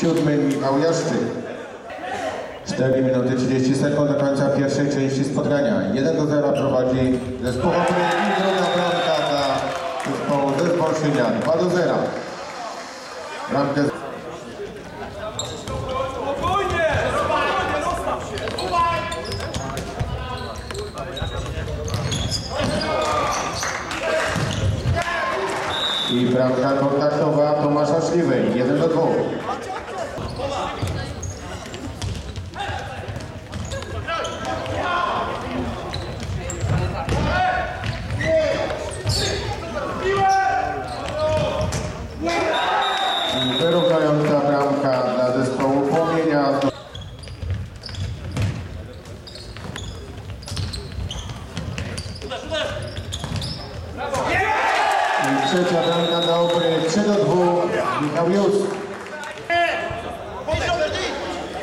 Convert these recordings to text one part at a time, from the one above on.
Siódmy Michał Jaszczyk. 4 minuty 30 sekund do końca pierwszej części spotkania. 1 do 0 prowadzi zespół i druga bramka dla zespołu ze Zbolszynia. 2 do 0. Bramkę i bramka kontaktowa Tomasza Śliwej. 1 do 2. I Wyrównająca bramka dla zespołu Płomienia. I trzecia bramka dla Obry. 3 do 2. Michał Jus.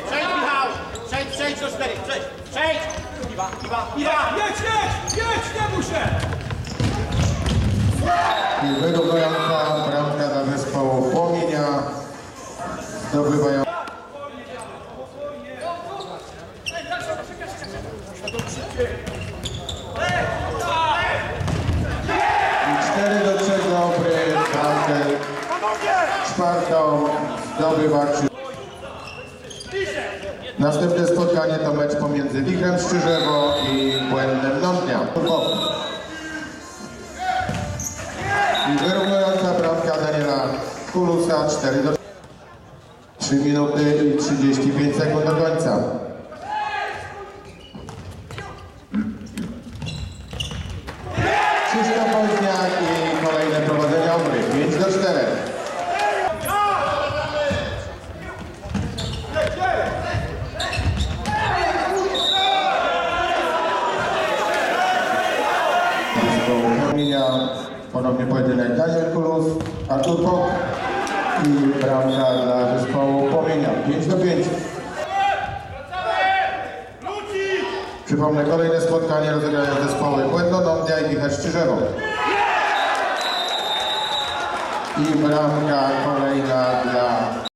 Przejdź Michał! Przejdź, przejdź do cztery, przejdź! Przejdź! Iwa, Iwa, Iwa! Jedź, jedź! Jedź, nie się! I wyrównująca bramka dla zespołu Płomienia. Zdobywają. I 4 do 3 dla Obry. Bramkę czwartą zdobywa Krzy... Następne spotkanie to mecz pomiędzy Wichrem Szczyżewo i Błędem Nądnia. I wyrównująca bramka Daniela Kulusa 4 do 3 minuty i 35 sekund do końca. Krzysztof Woźniak i kolejne prowadzenie Obry. 5 do 4. Płomienia. Ponownie pojedynek Daniel Kulus, Artur Pok i bramka dla zespołu Płomienia. 5 do 5. Przypomnę, kolejne spotkanie rozegrają zespoły Błędno-Nądnia i Wicher Szczyżewo. I bramka kolejna dla